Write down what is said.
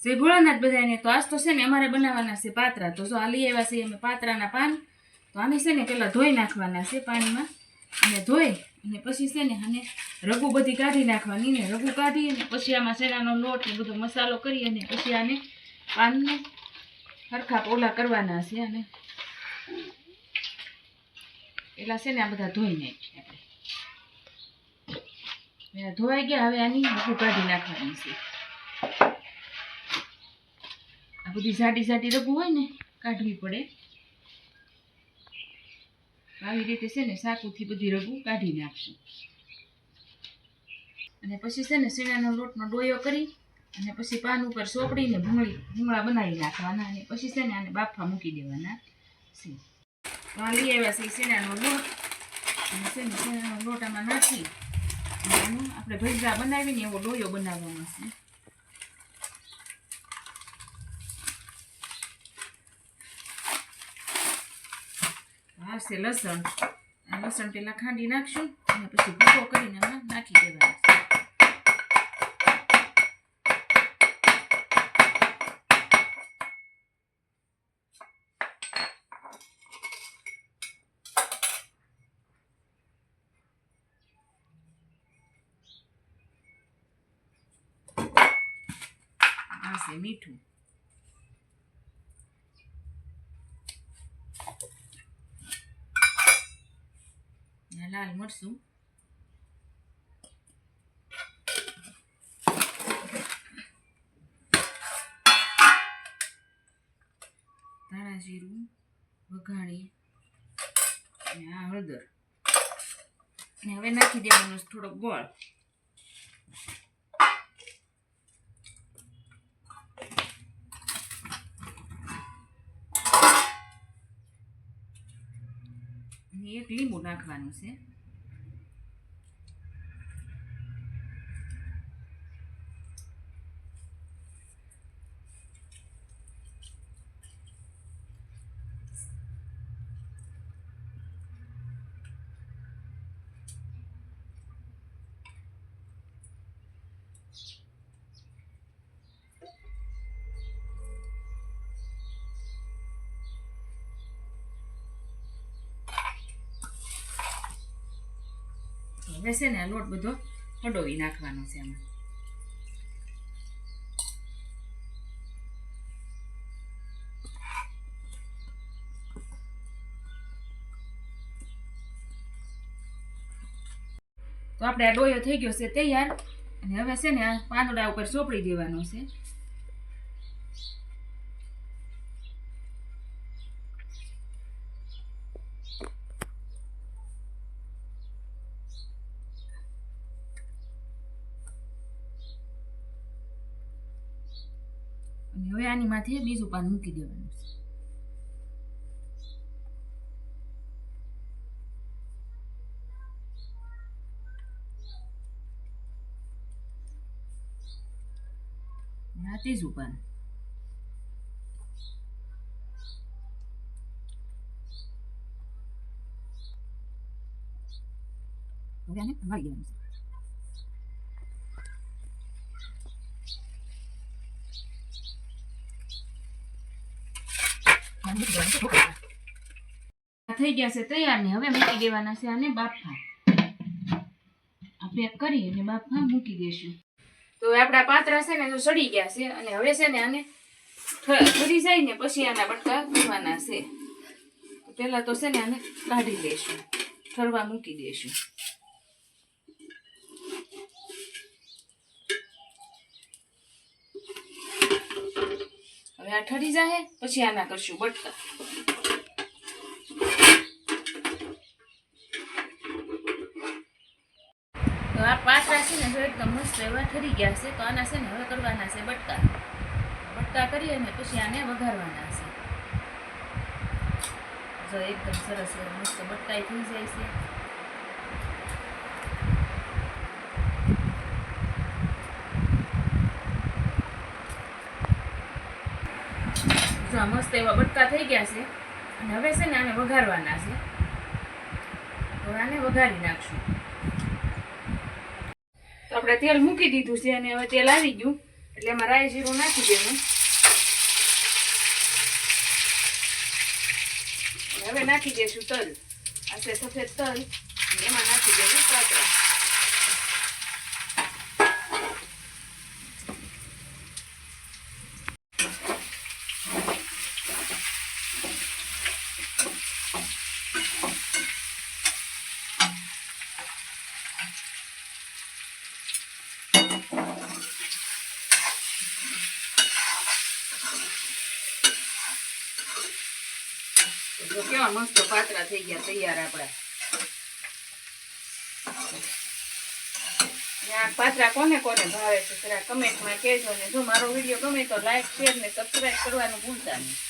શ્રી ભોળાનાથ બધાને તો આજ તો છે ને અમારે બનાવવાના છે પાતરા. તો જો આ લઈ આવ્યા છીએ અમે પાતરાના પાન. તો આને છે ને પહેલાં ધોઈ નાખવાના છે પાણીમાં અને ધોઈ અને પછી છે ને આને રગુ બધી કાઢી નાખવાની ને રગુ કાઢી અને પછી આમાં શેણાનો લોટ ને બધો મસાલો કરી અને પછી આને પાનને સરખા પોલા કરવાના છે અને એટલા છે ને આ બધા ધોઈ નાખીએ આપણે ધોવાઈ ગયા, હવે આની રગુ કાઢી નાખવાની છે આ બધી જાડી જાડી રગુ હોય ને, કાઢવી પડે. આવી રીતે છે ને સાકુથી બધી રગું કાઢી નાખશું. અને પછી છે ને શીણાનો લોટનો ડોયો કરી, અને પછી પાન ઉપર સોપડીને ભૂંગળી, ભૂંગળા બનાવી નાખવાના, અને પછી છે ને આને બાફા મૂકી દેવાના છે. તો આ લઈ આવ્યા છે શીણાનો લોટ. અને છે ને શીણાનો લોટ આમાં નાખી આનું આપણે ભજીયા બનાવીને એવો ડોયો બનાવવાનો છે. આ લસણ. લસણ પેલા ખાંડી નાખશું અને પછી ભૂકો કરીને નાખી દેવાનું મીઠું. મરચું ધાણા જીરું, વઘાણી અને આ હળદર. અને હવે નાખી દેવાનો થોડો ગોળ. એક લીંબુ નાખવાનું છે. હવે ને લોટ બધો હડોવી નાખવાનો છે આમાં. તો આપણે આ ડોયો થઈ ગયો છે તૈયાર. અને હવે છે ને આ પાંદડા ઉપર ચોપડી દેવાનો છે. અને હવે આની માથે બીજું પાન મૂકી દેવાનું છે અને આ ત્રીજું પાન હવે આને વાળી દેવાનું છે થઈ ગયા છે તૈયાર ને હવે મૂકી દેવાના છે આને બાફા. આ પેક કરી અને બાફા મૂકી દેશું. તો આપણા પાત્રા છે ને તો સડી ગયા છે અને હવે છે ને આને ઠરી જાય ને પછી આના બટકા કરવાના છે. પહેલાં તો છે ને આને કાઢી લઈશું, ઠરવા મૂકી દઈશું હવે આ ઠરી જાય પછી આના કરશું બટકા. તો આ પાતરા છે ને જો એકદમ મસ્ત એવા ઠરી ગયા છે તો આના છે ને હવે કરવાના છે બટકા. બટકા કરી અને પછી આને વઘારવાના છે. જો એકદમ સરસ મસ્ત બટકાઈ થઈ જાય છે. મસ્ત એવા બટકા થઈ ગયા છે. અને હવે છે ને આને વઘારવાના છે. હવે આને વઘારી નાખશું. આપણે તેલ મૂકી દીધું છે અને હવે તેલ આવી ગયું. એટલે એમાં રાઈ જીરું નાખી દેવું. હવે નાખી દઈશું તલ. આ સફેદ તલ. એમાં નાખી દેવું પાતરા કેવા મસ્ત પાતરા થઈ ગયા તૈયાર આપણા. પાતરા કોને કોને ભાવે છે, જરા કમેન્ટમાં કહેજો ને. જો મારો વીડિયો ગમે તો લાઈક શેર ને સબસ્ક્રાઈબ કરવાનું ભૂલતા નહીં.